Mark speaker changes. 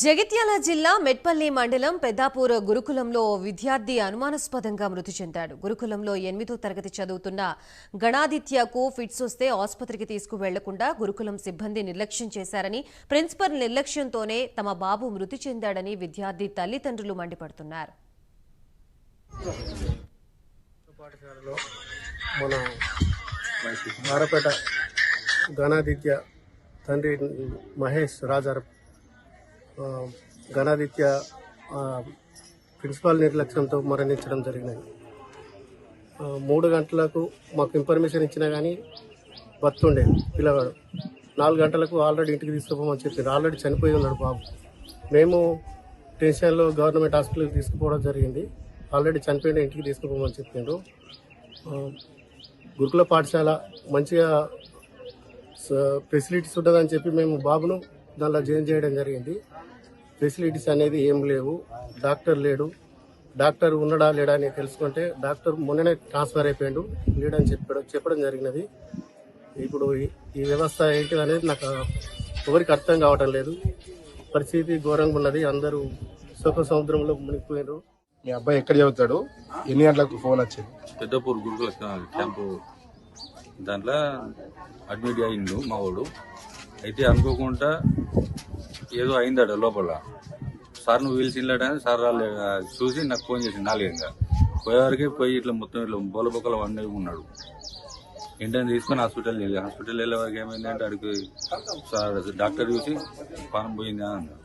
Speaker 1: జగిత్యాల జిల్లా మెట్పల్లి మండలం పెద్దాపూర్ గురుకులంలో విద్యార్థి అనుమానాస్పదంగా మృతి చెందాడు. గురుకులంలో ఎనిమిదో తరగతి చదువుతున్న గణాదిత్యకు ఫిట్స్ వస్తే ఆసుపత్రికి తీసుకువెళ్ళకుండా గురుకులం సిబ్బంది నిర్లక్ష్యం చేశారని ప్రిన్సిపల్ నిర్లక్ష్యంతోనే తమ బాబు మృతి చెందాడని విద్యార్థి తల్లిదండ్రులు మండిపడుతున్నారు.
Speaker 2: మన తండ్రి మహేష్ రాజార్ ఘనాదిత్య ప్రిన్సిపాల్ నిర్లక్ష్యంతో మరణించడం జరిగినది. మూడు గంటలకు మాకు ఇన్ఫర్మేషన్ ఇచ్చినా కానీ బతుండే పిల్లగాడు. నాలుగు గంటలకు ఆల్రెడీ ఇంటికి తీసుకుపోమని చెప్పింది ఆల్రెడీ చనిపోయి ఉన్నాడు బాబు. మేము టెన్షన్లో గవర్నమెంట్ హాస్పిటల్కి తీసుకుపోవడం జరిగింది. ఆల్రెడీ చనిపోయిన ఇంటికి తీసుకుపోమని చెప్పిండ్రు. గురుకుల పాఠశాల మంచిగా ఫెసిలిటీస్ ఉండదని చెప్పి మేము బాబును దానిలో జాయిన్ చేయడం జరిగింది. ఫెసిలిటీస్ అనేది ఏం లేవు. డాక్టర్ లేడు. డాక్టర్ ఉన్నాడా లేడా అని తెలుసుకుంటే డాక్టర్ మొన్ననే ట్రాన్స్ఫర్ అయిపోయాడు. లేడని చెప్పడం. చెప్పడం జరిగినది. ఇప్పుడు ఈ- ఈ వ్యవస్థ ఏంటిది అనేది నాకు ఎవరికి అర్థం కావటం లేదు. పరిస్థితి ఘోరంగా ఉన్నది. అందరూ సుఖ సముద్రంలో మునిగిపోయినారు
Speaker 3: మీ అబ్బాయి ఎక్కడ చదువుతాడు? ఎన్ని గంటలకు ఫోన్ వచ్చింది?
Speaker 4: పెద్దపూర్ గురుకుల క్యాంపు. దాంట్లో అడ్మిట్ అయిండు మా వాడు. అయితే అనుకోకుండా ఏదో అయిందట లోపల. సార్ నువ్వు పిలిచిండట అని సార్ రాలే చూసి నాకు ఫోన్ చేసి నాలుగంగా పోయేవరకే పోయి ఇట్లా మొత్తం ఇట్లా బొల బొక్కల వండి ఉన్నాడు. ఇంటిని తీసుకొని హాస్పిటల్ వెళ్ళి హాస్పిటల్ వెళ్ళే వరకు ఏమైందంటే అడిగి సార్ డాక్టర్ చూసి పానం పోయిందా అన్నాడు